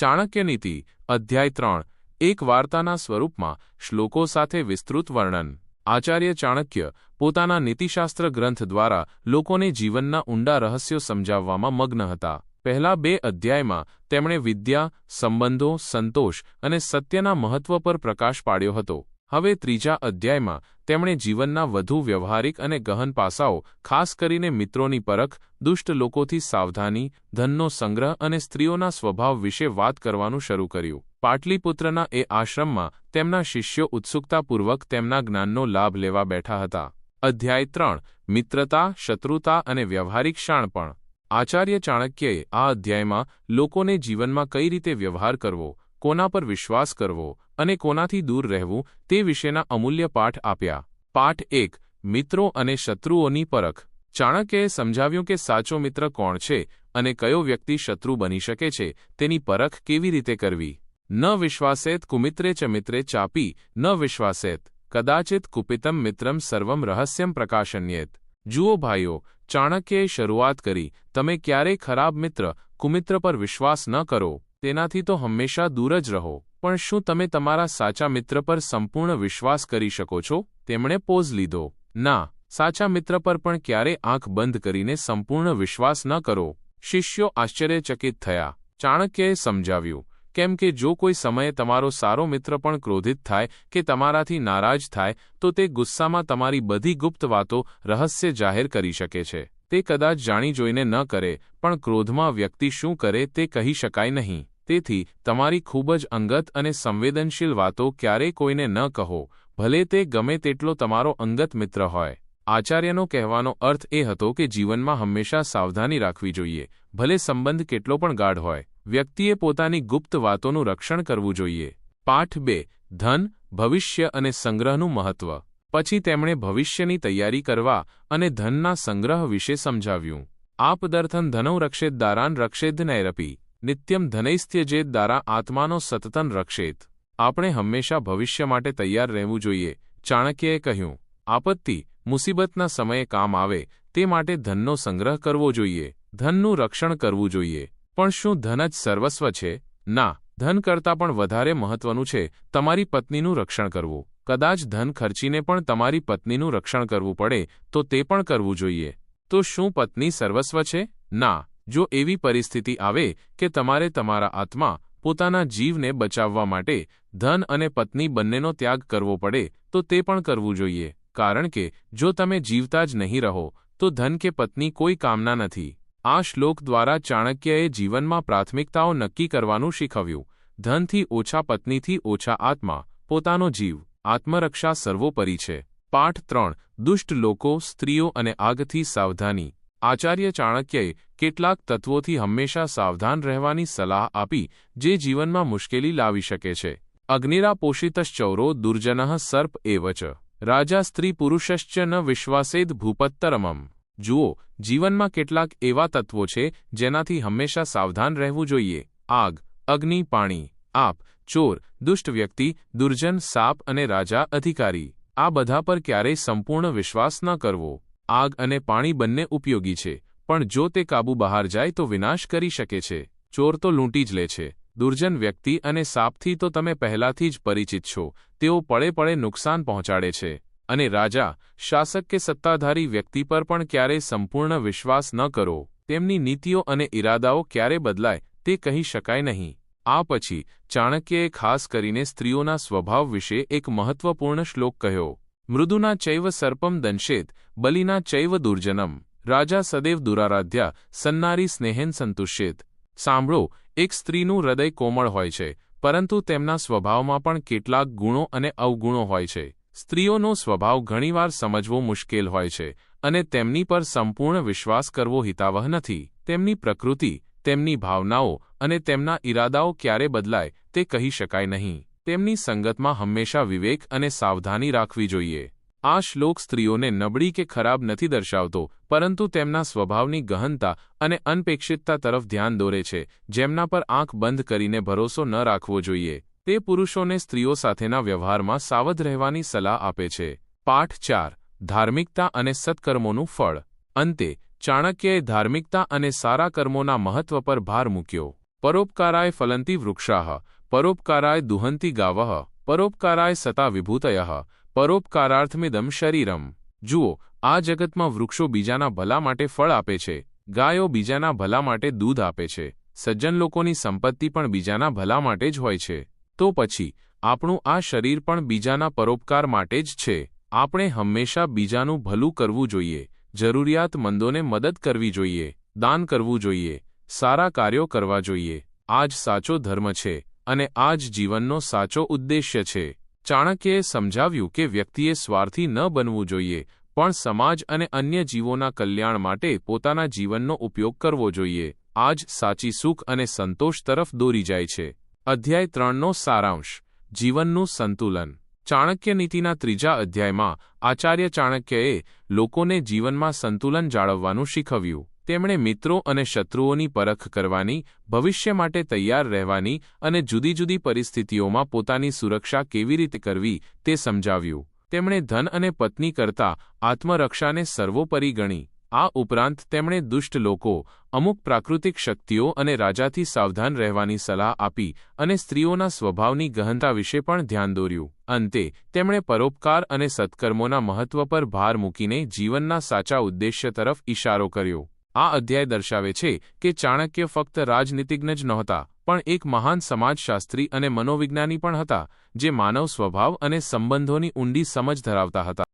ચાણક્યનીતિ, અધ્યાય ત્રણ, એક વાર્તાના સ્વરૂપમાં શ્લોકો સાથે વિસ્તૃત વર્ણન. આચાર્ય ચાણક્ય પોતાના નીતિશાસ્ત્ર ગ્રંથ દ્વારા લોકોને જીવનના ઊંડા રહસ્યો સમજાવવામાં મગ્ન હતા. પહેલા બે અધ્યાયમાં તેમણે વિદ્યા, સંબંધો, સંતોષ અને સત્યના મહત્વ પર પ્રકાશ પાડ્યો હતો. હવે ત્રીજા અધ્યાયમાં તેમણે જીવનના વધુ વ્યવહારિક અને ગહન પાસાઓ, ખાસ કરીને મિત્રોની પરખ, દુષ્ટ લોકોથી સાવધાની, ધનનો સંગ્રહ અને સ્ત્રીઓના સ્વભાવ વિશે વાત કરવાનું શરૂ કર્યું. પાટલીપુત્રના એ આશ્રમમાં તેમના શિષ્યો ઉત્સુકતાપૂર્વક તેમના જ્ઞાનનો લાભ લેવા બેઠા હતા. અધ્યાય ત્રણ, મિત્રતા, શત્રુતા અને વ્યવહારિક શાણપણ. આચાર્ય ચાણક્યએ આ અધ્યાયમાં લોકોને જીવનમાં કઈ રીતે વ્યવહાર કરવો, કોના પર વિશ્વાસ કરવો અને કોનાથી દૂર રહેવું તે વિશેના અમૂલ્ય પાઠ આપ્યા. પાઠ એક, મિત્રો અને શત્રુઓની પરખ. ચાણક્યએ સમજાવ્યું કે સાચો મિત્ર કોણ છે અને કયો વ્યક્તિ શત્રુ બની શકે છે, તેની પરખ કેવી રીતે કરવી? ન વિશ્વાસેત કુમિત્રે ચ મિત્રે ચાપી, ન વિશ્વાસેત કદાચિત કુપિતમ મિત્રમ સર્વમ રહસ્યમ પ્રકાશન્યેત. જુઓ ભાઈઓ, ચાણક્યએ શરૂઆત કરી, તમે ક્યારેય ખરાબ મિત્ર, કુમિત્ર પર વિશ્વાસ ન કરો, તેનાથી તો હંમેશા દૂર જ રહો. પણ શું તમે તમારા સાચા મિત્ર પર સંપૂર્ણ વિશ્વાસ કરી શકો છો? તેમણે પોઝ લીધો. ના, સાચા મિત્ર પર પણ ક્યારે આંખ બંધ કરીને સંપૂર્ણ વિશ્વાસ ન કરો. શિષ્યો આશ્ચર્યચકિત થયા. ચાણક્યએ સમજાવ્યું. કેમ કે જો કોઈ સમયે તમારો સારો મિત્ર પણ ક્રોધિત થાય કે તમારાથી નારાજ થાય, તો તે ગુસ્સામાં તમારી બધી ગુપ્ત વાતો રહસ્ય જાહેર કરી શકે છે. તે કદાચ જાણી જોઈને ન કરે, પણ ક્રોધમાં વ્યક્તિ શું કરે તે કહી શકાય નહીં. તેથી તમારી ખૂબ જ અંગત અને સંવેદનશીલ વાતો ક્યારેય કોઈને ન કહો, ભલે તે ગમે તેટલો તમારો અંગત મિત્ર હોય. આચાર્યનો કહેવાનો અર્થ એ હતો કે જીવનમાં હંમેશા સાવધાની રાખવી જોઈએ, ભલે સંબંધ કેટલો પણ ગાઢ હોય. વ્યક્તિએ પોતાની ગુપ્ત વાતોનું રક્ષણ કરવું જોઈએ. પાઠ બે, ધન, ભવિષ્ય અને સંગ્રહનું મહત્વ. પછી તેમણે ભવિષ્યની તૈયારી કરવા અને ધનના સંગ્રહ વિશે સમજાવ્યું. આપદર્થન રક્ષેદ દારાન રક્ષેદ નૈરપી. નિત્યમ ધનૈસ્થ્યજેત દ્વારા આત્માનો સતતન રક્ષેત. આપણે હંમેશા ભવિષ્ય માટે તૈયાર રહેવું જોઈએ. ચાણક્યએ કહ્યું, આપત્તિ, મુસીબતના સમયે કામ આવે, તે માટે ધનનો સંગ્રહ કરવો જોઈએ. ધનનું રક્ષણ કરવું જોઈએ. પણ શું ધન જ સર્વસ્વ છે? ના, ધન કરતાં પણ વધારે મહત્વનું છે તમારી પત્નીનું રક્ષણ કરવું. કદાચ ધન ખર્ચીને પણ તમારી પત્નીનું રક્ષણ કરવું પડે, તો તે પણ કરવું જોઈએ. તો શું પત્ની સર્વસ્વ છે? ના જો એવી પરિસ્થિતિ આવે કે તમારે તમારા આત્મા પોતાના જીવને બચાવવા માટે ધન અને પત્ની બંનેનો ત્યાગ કરવો પડે, તો તે પણ કરવું જોઈએ. કારણ કે, જો તમે જીવતા જ નહીં રહો, તો ધન કે પત્ની કોઈ કામના નથી. આ શ્લોક દ્વારા ચાણક્યએ જીવનમાં પ્રાથમિકતાઓ નક્કી કરવાનું શીખવ્યું. ધનથી ઓછા પત્નીથી ઓછા આત્મા, પોતાનો જીવ. આત્મરક્ષા સર્વોપરી છે. પાઠ ત્રણ. દુષ્ટ લોકો, સ્ત્રીઓ અને આગથી સાવધાની. આચાર્ય ચાણક્યએ કેટલાક તત્વોથી હંમેશા સાવધાન રહેવાની સલાહ આપી, જે જીવનમાં મુશ્કેલી લાવી શકે છે. અગ્નિરા પોષિતશ્ચૌરો દુર્જન સર્પ એવ ચ. રાજા સ્ત્રી પુરુષશ્ચ ન વિશ્વાસેદ ભૂપત્તરમમ. જુઓ, જીવનમાં કેટલાક એવા તત્વો છે, જેનાથી હંમેશા સાવધાન રહેવું જોઈએ. આગ, અગ્નિ, પાણી, આપ, ચોર, દુષ્ટ વ્યક્તિ, દુર્જન, સાપ અને રાજા અધિકારી. આ બધા પર ક્યારેય સંપૂર્ણ વિશ્વાસ ન કરવો. આગ અને પાણી બંને ઉપયોગી છે, પણ જો તે કાબુ બહાર જાય તો વિનાશ કરી શકે છે. ચોર તો લૂંટી જ લે છે. દુર્જન વ્યક્તિ અને સાપથી તો તમે પહેલાથી જ પરિચિત છો. તેઓ પળે પળે નુકસાન પહોંચાડે છે. અને રાજા, શાસક કે સત્તાધારી વ્યક્તિ પર પણ ક્યારેય સંપૂર્ણ વિશ્વાસ ન કરો. તેમની નીતિઓ અને ઇરાદાઓ ક્યારે બદલાય, તે કહી શકાય નહીં. આ પછી, ચાણક્યએ ખાસ કરીને સ્ત્રીઓના સ્વભાવ વિશે એક મહત્વપૂર્ણ શ્લોક કહ્યો. મૃદુના ચૈવ સર્પમ દંશેત, બલિના ચૈવ દુર્જનમ. રાજા સદૈવ દુરારાધ્યા, સન્નારી સ્નેહેન સંતુષ્યેત. સાંભળો, એક સ્ત્રીનું હૃદય કોમળ હોય છે, પરંતુ તેમના સ્વભાવમાં પણ કેટલાક ગુણો અને અવગુણો હોય છે. સ્ત્રીઓનો સ્વભાવ ઘણીવાર સમજવો મુશ્કેલ હોય છે, અને તેમની પર સંપૂર્ણ વિશ્વાસ કરવો હિતાવહ નથી. તેમની પ્રકૃતિ, તેમની ભાવનાઓ અને તેમના ઇરાદાઓ ક્યારે બદલાય, તે કહી શકાય નહીં. તેમની સંગતમાં હંમેશા વિવેક અને સાવધાની રાખવી જોઈએ. આ શ્લોક સ્ત્રીઓને નબળી કે ખરાબ નથી દર્શાવતો, પરંતુ તેમના સ્વભાવની ગહનતા અને અનપેક્ષિતતા તરફ ધ્યાન દોરે છે, જેમના પર આંખ બંધ કરીને ભરોસો ન રાખવો જોઈએ. તે પુરુષોને સ્ત્રીઓ સાથેના વ્યવહારમાં સાવધ રહેવાની સલાહ આપે છે. પાઠ ચાર, ધાર્મિકતા અને સત્કર્મોનું ફળ. અંતે, ચાણક્યએ ધાર્મિકતા અને સારા કર્મોના મહત્વ પર ભાર મૂક્યો. પરોપકારાય ફલંતી વૃક્ષાઃ પરોપકારાય દુહંતી ગાવઃ પરોપકારાય સતા વિભૂતયઃ પરોપકારાર્થમિદમ શરીરમ જુઓ આ જગતમાં વૃક્ષો બીજાના ભલા માટે ફળ આપે છે ગાયો બીજાના ભલા માટે દૂધ આપે છે સજ્જન લોકોની સંપત્તિ પણ બીજાના ભલા માટે જ હોય છે તો પછી આપણું આ શરીર પણ બીજાના પરોપકાર માટે જ છે આપણે હંમેશા બીજાનું ભલું કરવું જોઈએ જરૂરિયાતમંદોને મદદ કરવી જોઈએ દાન કરવું જોઈએ સારા કાર્યો કરવા જોઈએ આ જ સાચો ધર્મ છે અને આ જ જીવનનો સાચો ઉદ્દેશ્ય છે. ચાણક્યએ સમજાવ્યું કે વ્યક્તિએ સ્વાર્થી ન બનવું જોઈએ, પણ સમાજ અને અન્ય જીવોના કલ્યાણ માટે પોતાના જીવનનો ઉપયોગ કરવો જોઈએ. આ જ સાચી સુખ અને સંતોષ તરફ દોરી જાય છે. અધ્યાય ત્રણનો સારાંશ, જીવનનું સંતુલન. ચાણક્ય નીતિના ત્રીજા અધ્યાયમાં આચાર્ય ચાણક્યએ લોકોને જીવનમાં સંતુલન જાળવવાનું શીખવ્યું. તેમણે મિત્રો અને શત્રુઓની પરખ કરવાની, ભવિષ્ય માટે તૈયાર રહેવાની અને જુદી જુદી પરિસ્થિતિઓમાં પોતાની સુરક્ષા કેવી રીતે કરવી તે સમજાવ્યું. તેમણે ધન અને પત્ની કરતા આત્મરક્ષાને સર્વોપરી ગણી. આ ઉપરાંત તેમણે દુષ્ટ લોકો, અમુક પ્રાકૃતિક શક્તિઓ અને રાજાથી સાવધાન રહેવાની સલાહ આપી અને સ્ત્રીઓના સ્વભાવની ગહનતા વિશે પણ ધ્યાન દોર્યું. અંતે, તેમણે પરોપકાર અને સત્કર્મોના મહત્વ પર ભાર મૂકીને જીવનના સાચા ઉદ્દેશ્ય તરફ ઇશારો કર્યો. આ અધ્યાય દર્શાવે છે કે ચાણક્ય ફક્ત રાજનીતિજ્ઞ જ નહોતા, પણ એક મહાન સમાજશાસ્ત્રી અને મનોવિજ્ઞાની પણ હતા, જે માનવ સ્વભાવ અને સંબંધોની ઊંડી સમજ ધરાવતા હતા.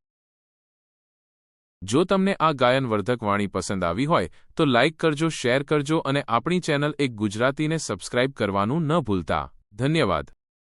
જો તમને આ ગાયનવર્ધક વાણી પસંદ આવી હોય, તો લાઇક કરજો, શેર કરજો અને આપણી ચેનલ એક ગુજરાતીને સબસ્ક્રાઇબ કરવાનું ન ભૂલતા. ધન્યવાદ.